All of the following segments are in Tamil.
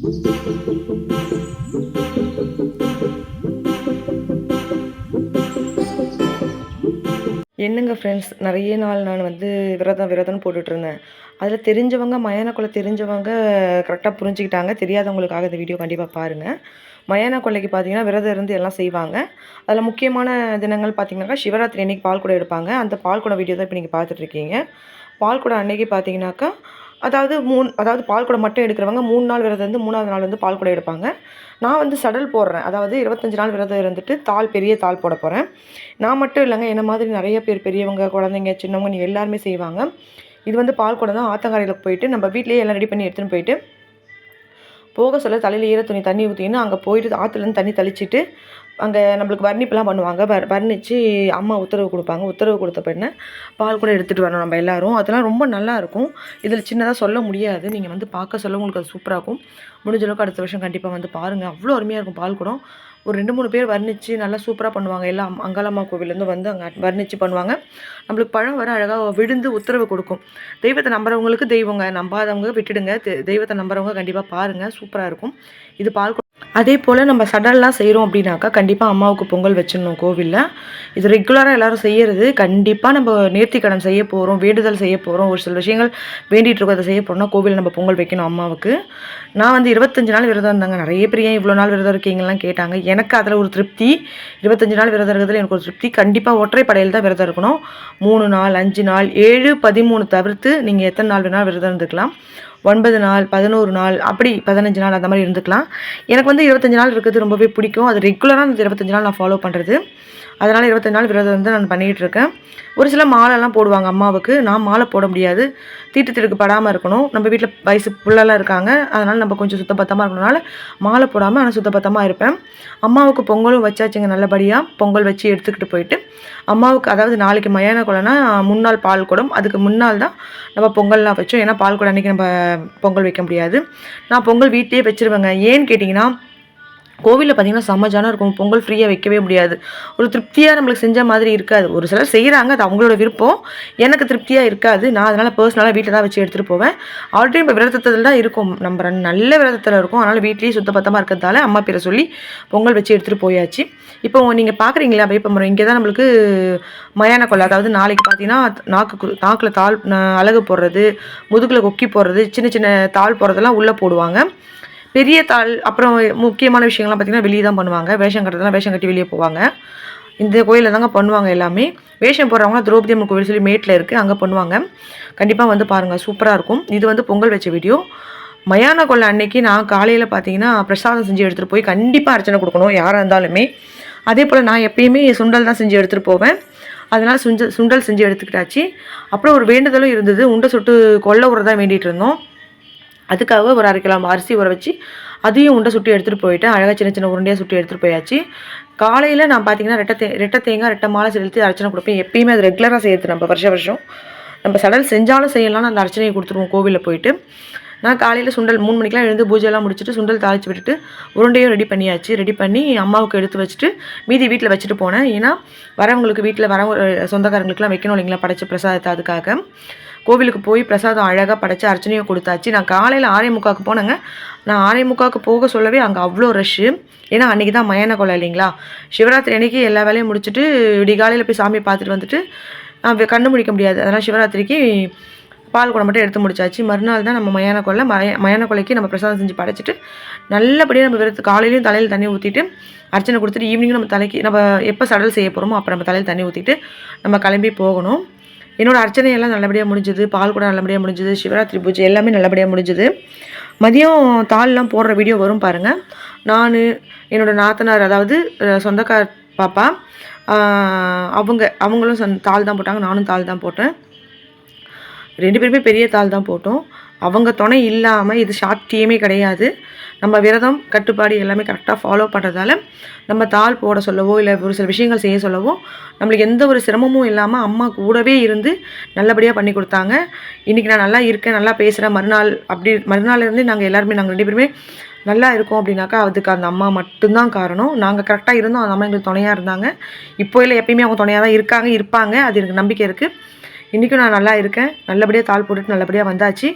என்னங்க ஃப்ரெண்ட்ஸ் நிறைய நாள் நான் வந்து விரதம் விரதம்னு போட்டுட்ருந்தேன் அதில் தெரிஞ்சவங்க மயான கொள்ளை தெரிஞ்சவங்க கரெக்டாக புரிஞ்சுக்கிட்டாங்க. தெரியாதவங்களுக்காக இந்த வீடியோ கண்டிப்பாக பாருங்கள் மயான கொள்ளைக்கு பார்த்தீங்கன்னா விரதம் இருந்து எல்லாம் செய்வாங்க. அதில் முக்கியமான தினங்கள் பார்த்தீங்கன்னாக்கா சிவராத்திரி அன்னைக்கு பால் குடம் எடுப்பாங்க. அந்த பால் குடம் வீடியோ தான் இப்போ நீங்கள் பார்த்துட்ருக்கீங்க பால் குடம் அன்னைக்கு பார்த்தீங்கன்னாக்கா அதாவது மூணு அதாவது பால் குடம் மட்டும் எடுக்கிறவங்க மூணு நாள் விரதம் இருந்து மூணாவது நாள் வந்து பால் குடம் எடுப்பாங்க. நான் வந்து சடல் போடுறேன். அதாவது இருபத்தஞ்சி நாள் விரதம் இருந்துட்டு தாள் பெரிய தால் போட போகிறேன் நான் மட்டும் இல்லைங்க என்ன மாதிரி நிறைய பேர் பெரியவங்க குழந்தைங்க சின்னவங்க எல்லாருமே செய்வாங்க. இது வந்து பால் குடம் தான் ஆத்தங்கரையில் போயிட்டு நம்ம வீட்லேயே எல்லாம் ரெடி பண்ணி எடுத்துகிட்டு போயிட்டு போக சொல்ல தலையில் ஈர துணி தண்ணி ஊற்றின்னு அங்கே போயிட்டு ஆற்றுலேருந்து தண்ணி தெளிச்சிட்டு அங்கே நம்மளுக்கு வர்ணிப்புலாம் பண்ணுவாங்க. வர் வர்ணித்து அம்மா உத்தரவு கொடுப்பாங்க. உத்தரவு கொடுத்த பின்ன பால் கூட எடுத்துகிட்டு வரணும் நம்ம எல்லாரும். அதெல்லாம் ரொம்ப நல்லாயிருக்கும் இதில் சின்னதாக சொல்ல முடியாது. நீங்கள் வந்து பார்க்க சொல்ல உங்களுக்கு அது சூப்பராக இருக்கும். முடிஞ்ச அளவுக்கு அடுத்த வருஷம் கண்டிப்பாக வந்து பாருங்கள் அவ்வளோ அருமையாக இருக்கும் பால் குடம். ஒரு ரெண்டு மூணு பேர் வர்ணித்து நல்லா சூப்பராக பண்ணுவாங்க. எல்லாம் அங்காளம்மா கோவிலேருந்து வந்து அங்கே வர்ணித்து பண்ணுவாங்க. நம்மளுக்கு பழம் வர அழகாக விழுந்து உத்தரவு கொடுக்கும். தெய்வத்தை நம்புறவங்களுக்கு தெய்வங்க நம்பாதவங்க விட்டுடுங்க. தெ- தெய்வத்தை நம்புறவங்க கண்டிப்பாக பாருங்கள் சூப்பராக இருக்கும். இது பால் அதே போல் நம்ம சடல்லாம் செய்கிறோம் அப்படின்னாக்கா கண்டிப்பாக அம்மாவுக்கு பொங்கல் வச்சிடணும் கோவிலில். இது ரெகுலராக எல்லாரும் செய்யறது. கண்டிப்பாக நம்ம நேர்த்திக்கடன் செய்ய போகிறோம் வேண்டுதல் செய்ய போகிறோம் ஒரு சில விஷயங்கள் வேண்டிகிட்டு இருக்கோம் அதை செய்ய போகிறோம்னா கோவில் நம்ம பொங்கல் வைக்கணும் அம்மாவுக்கு. நான் வந்து இருபத்தஞ்சு நாள் விரதம் இருந்தாங்க. நிறைய பேர் ஏன் இவ்வளோ நாள் விரதம் இருக்கீங்கலாம் கேட்டாங்க. எனக்கு அதில் ஒரு திருப்தி. இருபத்தஞ்சு நாள் விரதம் இருக்கிறதுல எனக்கு ஒரு திருப்தி. கண்டிப்பாக ஒற்றைப்படையில் தான் விரதம் இருக்கணும். மூணு நாள் அஞ்சு நாள் ஏழு பதிமூணு தவிர்த்து நீங்கள் எத்தனை நாள் வேணால் விரதம் இருந்துக்கலாம். ஒன்பது நாள் பதினோரு நாள் அப்படி பதினஞ்சு நாள் அந்த மாதிரி இருந்துக்கலாம். எனக்கு வந்து இருபத்தஞ்சு நாள் இருக்கிறது ரொம்பவே பிடிக்கும். அது ரெகுலராக அந்த இருபத்தஞ்சு நாள் நான் ஃபாலோ பண்ணுறது அதனால் இருபத்தஞ்சு நாள் விரதம் வந்து நான் பண்ணிகிட்டு இருக்கேன் ஒரு சில மாலைலாம் போடுவாங்க அம்மாவுக்கு. நான் மாலை போட முடியாது. தீட்டு திருக்கு படாமல் இருக்கணும். நம்ம வீட்டில் வயசு புள்ளெல்லாம் இருக்காங்க. அதனால் நம்ம கொஞ்சம் சுத்தபத்தமாக இருக்கணும்னால மாலை போடாமல் ஆனால் சுத்தபத்தமாக இருப்பேன். அம்மாவுக்கு பொங்கலும் வச்சாச்சுங்க நல்லபடியாக பொங்கல் வச்சு எடுத்துக்கிட்டு போயிட்டு அம்மாவுக்கு அதாவது நாளைக்கு மயான கொலைனா முன்னாள் பால் குடம். அதுக்கு முன்னால் தான் நம்ம பொங்கல்லாம் வச்சோம். ஏன்னா பால் குடம் அன்றைக்கி நம்ம பொங்கல் வைக்க முடியாது. நான் பொங்கல் வீட்டிலே வச்சிருவேங்க. ஏன்னு கேட்டிங்கன்னா கோவிலில் பார்த்தீங்கன்னா செம்ம இருக்கும். பொங்கல் ஃப்ரீயாக வைக்கவே முடியாது. ஒரு திருப்தியாக நம்மளுக்கு செஞ்ச மாதிரி இருக்காது. ஒரு சிலர் செய்கிறாங்க அது அவங்களோட விருப்பம். எனக்கு திருப்தியாக இருக்காது. நான் அதனால் பர்சனலாக வீட்டில் தான் வச்சு எடுத்துகிட்டு போவேன். ஆல்ரெடி இப்போ விரதத்தில் தான் இருக்கும். நம்ம நல்ல விரதத்தில் இருக்கும். அதனால் வீட்லேயே சுத்தபத்தமாக இருக்கிறதால அம்மா பேரை சொல்லி பொங்கல் வச்சு எடுத்துகிட்டு போயாச்சு. இப்போ நீங்கள் பார்க்குறீங்களா வேப்பமரம் இங்கே தான் நம்மளுக்கு மயான கொள்ளை அதாவது நாளைக்கு பார்த்தீங்கன்னா நாக்கு நாக்கில் தாள் அழகு அலகு போடுறது முதுகில் கொக்கி போடுறது சின்ன சின்ன தாள் போடுறதெல்லாம் உள்ளே போடுவாங்க. பெரிய தாள் அப்புறம் முக்கியமான விஷயங்கள்லாம் பார்த்திங்கன்னா வெளியே தான் பண்ணுவாங்க. வேஷம் கட்டுறதுலாம் வேஷம் கட்டி வெளியே போவாங்க. இந்த கோயிலில் தாங்க பண்ணுவாங்க எல்லாமே. வேஷம் போடுறவங்களாம் திரௌபதி அம்மன் கோவில் சொல்லி மேட்டில் இருக்குது அங்கே பண்ணுவாங்க. கண்டிப்பாக வந்து பாருங்கள் சூப்பராக இருக்கும். இது வந்து பொங்கல் வச்ச வீடியோ. மயான கொள்ளை அன்னைக்கு நான் காலையில் பார்த்தீங்கன்னா பிரசாதம் செஞ்சு எடுத்துகிட்டு போய் கண்டிப்பாக அர்ச்சனை கொடுக்கணும் யாராக இருந்தாலுமே. அதே போல் நான் எப்பயுமே சுண்டல் தான் செஞ்சு எடுத்துகிட்டு போவேன். அதனால் சுண்டல் சுண்டல் செஞ்சு எடுத்துக்கிட்டாச்சு. அப்புறம் ஒரு வேண்டுதலும் இருந்தது உண்டை சுட்டு கொல்ல உரதான் வேண்டிகிட்டு இருந்தோம். அதுக்காக ஒரு அரை கிலோ அரிசி ஊற வச்சு அதையும் உண்டை சுட்டி எடுத்துகிட்டு போயிட்டேன் அழகாக சின்ன சின்ன உருண்டையாக சுட்டி எடுத்துகிட்டு போயாச்சு. காலையில் நான் பார்த்தீங்கன்னா ரெட்டை தே ரெட்டை தேங்காய் ரெட்டை மாலை செலுத்தி அர்ச்சனை கொடுப்பேன். எப்பயுமே அது ரெகுலராக செய்யறது நம்ம வருஷ வருஷம். நம்ம சடல் செஞ்சாலும் செய்யலாம்னு அந்த அர்ச்சனையை கொடுத்துருவோம் கோவிலில் போயிட்டு. நான் காலையில் சுண்டல் மூணு மணிக்கெலாம் எழுந்து பூஜைலாம் முடிச்சுட்டு சுண்டல் தாளித்து விட்டுட்டு உருண்டையும் ரெடி பண்ணியாச்சு. ரெடி பண்ணி அம்மாவுக்கு எடுத்து வச்சுட்டு மீதி வீட்டில் வச்சுட்டு போனேன். ஏன்னா வரவங்களுக்கு வீட்டில் வரவங்க சொந்தக்காரங்களுக்குலாம் வைக்கணும் இல்லைங்களா? படைச்ச பிரசாதத்தை அதுக்காக. கோவிலுக்கு போய் பிரசாதம் அழகாக படைச்சி அர்ச்சனையும் கொடுத்தாச்சு. நான் காலையில் ஆறே முக்காவுக்கு போனேங்க. நான் ஆறே முக்காவுக்கு போக சொல்லவே அங்கே அவ்வளோ ரஷ்ஷு ஏன்னா அன்றைக்கி தான் மயான கொலை இல்லைங்களா? சிவராத்திரி அன்றைக்கி எல்லா வேலையும் முடிச்சுட்டு விடிகாலையில் போய் சாமி பார்த்துட்டு வந்துட்டு நான் வே- கண்ணு முடிக்க முடியாது. அதனால் சிவராத்திரிக்கு பால் குடம் மட்டும் எடுத்து முடிச்சாச்சு. மறுநாள் தான் நம்ம மயான கொள்ளை மய மயான கொலைக்கு நம்ம பிரசாதம் செஞ்சு படைச்சிட்டு நல்லபடியாக நம்ம விரத்து காலையிலையும் தலையில் தண்ணி ஊற்றிட்டு அர்ச்சனை கொடுத்துட்டு ஈவினிங்கும் நம்ம தலைக்கு நம்ம எப்போ சடல் செய்ய போகிறோமோ அப்போ நம்ம தலையில் தண்ணி ஊற்றிட்டு நம்ம கிளம்பி போகணும். என்னோடய அர்ச்சனையெல்லாம் நல்லபடியாக முடிஞ்சுது. பால் கூட நல்லபடியாக முடிஞ்சுது. சிவராத்திரி பூஜை எல்லாமே நல்லபடியாக முடிஞ்சுது. மதியம் தாள்லாம் போடுற வீடியோ வரும் பாருங்கள் நான் என்னோட நாத்தனார் அதாவது சொந்தக்கார் சொந்தக்கார பாப்பா அவங்க அவங்களும் சந் தாள் தான் போட்டாங்க. நானும் தாள் தான் போட்டேன். ரெண்டு பேருமே பெரிய தாள் தான் போட்டோம். அவங்க துணை இல்லாமல் இது சாத்தியமே கிடையாது. நம்ம விரதம் கட்டுப்பாடு எல்லாமே கரெக்டாக ஃபாலோ பண்ணுறதால நம்ம தாள் போட சொல்லவோ இல்லை ஒரு சில விஷயங்கள் செய்ய சொல்லவோ நம்மளுக்கு எந்த ஒரு சிரமமும் இல்லாமல் அம்மா கூடவே இருந்து நல்லபடியாக பண்ணி கொடுத்தாங்க. இன்றைக்கி நான் நல்லா இருக்கேன் நல்லா பேசுகிறேன் மறுநாள் அப்படி மறுநாள் நாங்கள் எல்லாருமே நாங்கள் ரெண்டு பேருமே நல்லா இருக்கோம் அப்படின்னாக்கா அதுக்கு அந்த அம்மா மட்டும்தான் காரணம். நாங்கள் கரெக்டாக இருந்தோம் அந்த அம்மா எங்களுக்கு துணையாக இருந்தாங்க. இப்போ இல்லை எப்பயுமே அவங்க துணையாக தான் இருக்காங்க இருப்பாங்க. அது எனக்கு நம்பிக்கை இருக்குது இன்றைக்கும் நான் நல்லா இருக்கேன். நல்லபடியாக தாள் போட்டுட்டு நல்லபடியாக வந்தாச்சு.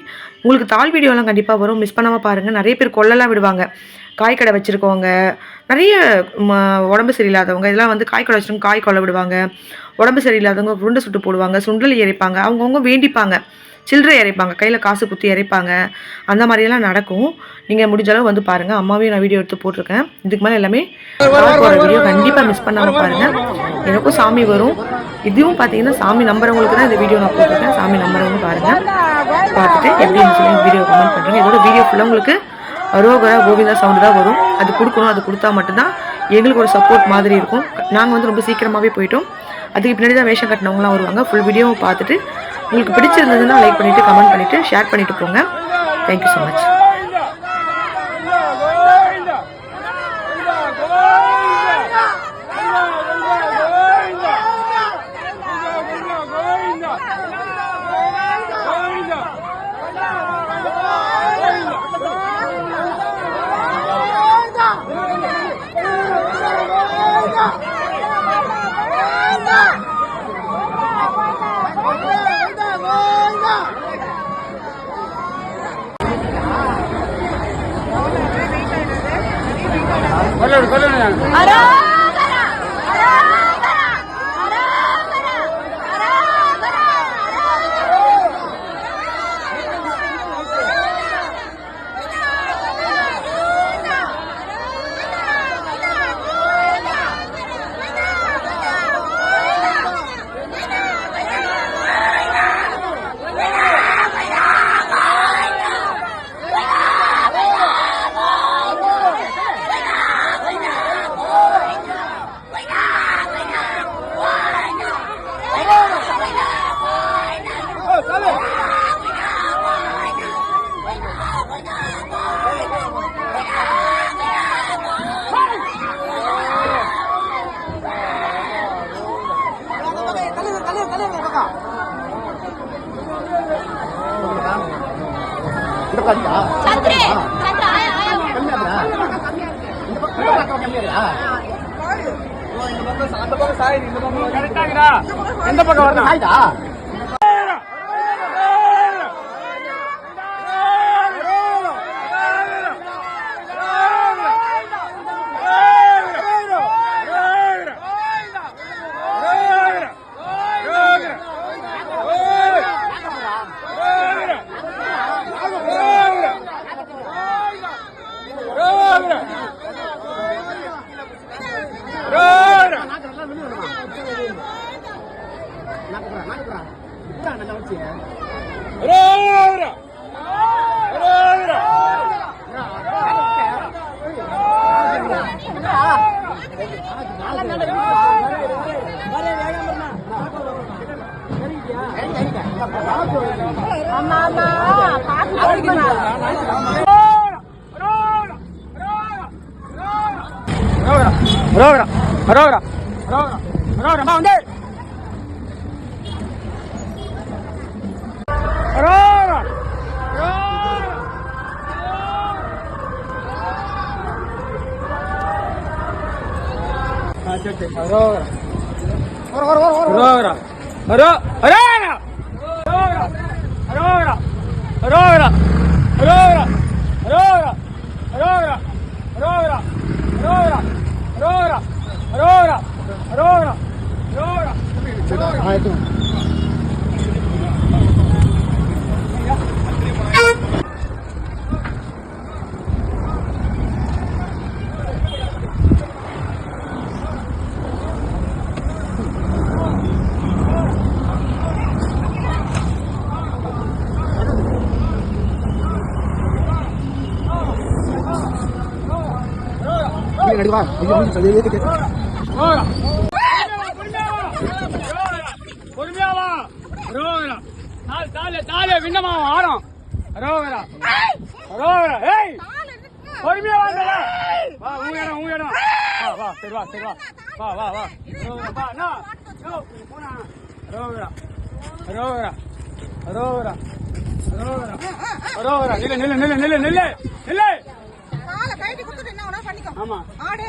உங்களுக்கு தாள் வீடியோலாம் கண்டிப்பாக வரும். மிஸ் பண்ணாமல் பாருங்கள் நிறைய பேர் கொல்லலாம் விடுவாங்க. காய் கடை வச்சுருக்கவங்க நிறைய உடம்பு சரியில்லாதவங்க இதெல்லாம் வந்து காய் கடை வச்சுருக்கவங்க காய் கொல்ல விடுவாங்க. உடம்பு சரியில்லாதவங்க உருண்டை சுட்டு போடுவாங்க சுண்டல் இறைப்பாங்க அவங்கவுங்க வேண்டிப்பாங்க. சில்லறை இறைப்பாங்க கையில் காசு குத்தி இறைப்பாங்க அந்த மாதிரியெல்லாம் நடக்கும். நீங்கள் முடிஞ்ச அளவு வந்து பாருங்கள் அம்மாவையும் நான் வீடியோ எடுத்து போட்டிருக்கேன். இதுக்கு மேலே எல்லாமே வீடியோ கண்டிப்பாக மிஸ் பண்ணாமல் பாருங்கள் எனக்கும் சாமி வரும். இதுவும் பார்த்தீங்கன்னா சாமி நம்புறவங்களுக்கு தான் இந்த வீடியோ நான் போட்டிருக்கேன். சாமி நம்புறவங்க பாருங்கள் பார்த்துட்டு எப்படி சொல்லி வீடியோ கமெண்ட் பண்ணுறேன் இதோட வீடியோ ஃபுல்லாக உங்களுக்கு ரோகரா கோவிந்தா சவுண்டு தான் வரும். அது கொடுக்கணும் அது கொடுத்தா மட்டும்தான் எங்களுக்கு ஒரு சப்போர்ட் மாதிரி இருக்கும். நாங்கள் வந்து ரொம்ப சீக்கிரமாகவே போயிட்டோம். அதுக்கு பின்னாடி தான் வேஷம் கட்டினவங்களாம் வருவாங்க. ஃபுல் வீடியோவும் பார்த்துட்டு உங்களுக்கு பிடிச்சிருந்ததுன்னா லைக் பண்ணிவிட்டு கமெண்ட் பண்ணிவிட்டு ஷேர் பண்ணிவிட்டு போங்க. Thank you so much ¡Color, color! ¡Ara! சந்திரே சந்திரா இந்த பக்கம் சாயுது இந்த பக்கம் எந்த பக்கம் வரணும்? ஆயிடா அம்மா அம்மா பாத்து ரோகரா ரோகரா ரோகரா ரோகரா ரோகரா வந்து ரோகரா ரோகரா ரோ ரோகரா ரோகரா ரோகரா ரோகரா ரோகரா ரோகரா ரோகரா ரோகரா ரோகரா ரோகரா ரோகரா ரோகரா ரோகரா ரோகரா பொறுமையாவா ரோகரா நாலு தாலே தாலே விண்ணமா ஆடும் ரோகரா ரோகரா ஏய் பொறுமையா வாங்கடா வா உங்க இடம் உங்க இடம் வா வா சரி வா சரி வா வா வா வா ரோகரா வா போனா ரோகரா ரோகரா ரோகரா ரோகரா ரோகரா நில்லு நில்லு நில்லு நில்லு நில்லு நில்லு. ஆமா ஆடு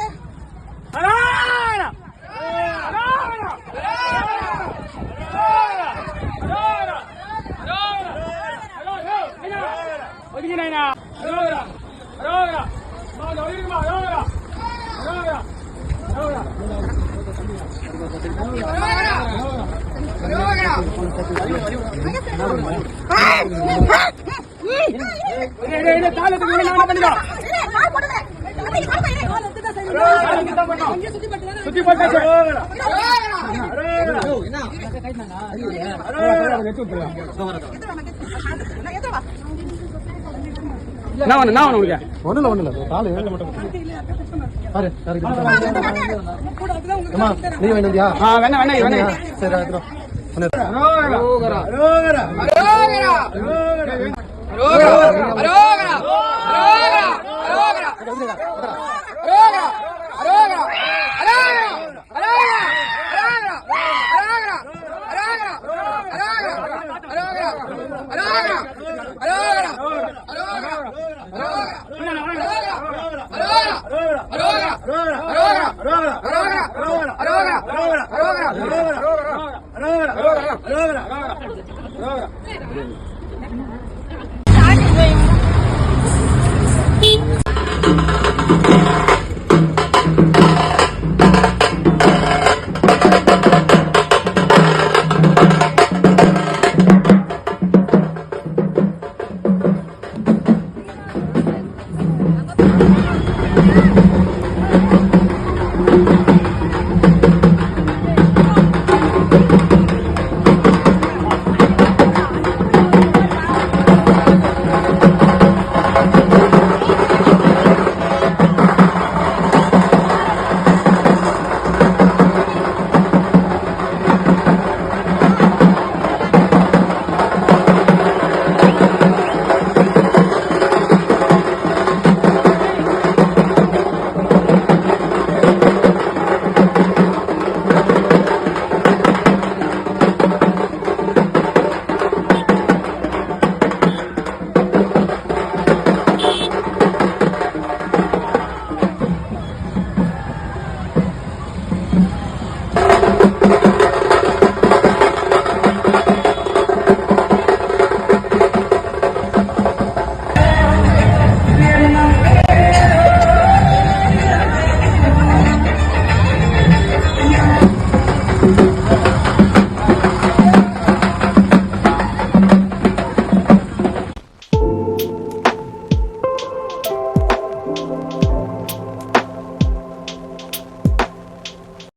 தாளத்துக்கு என்ன ஒண்ணு நான் உனக்கு ஒண்ணு இல்ல ஒண்ணு అరోగరా అరోగరా అరోగరా అరోగరా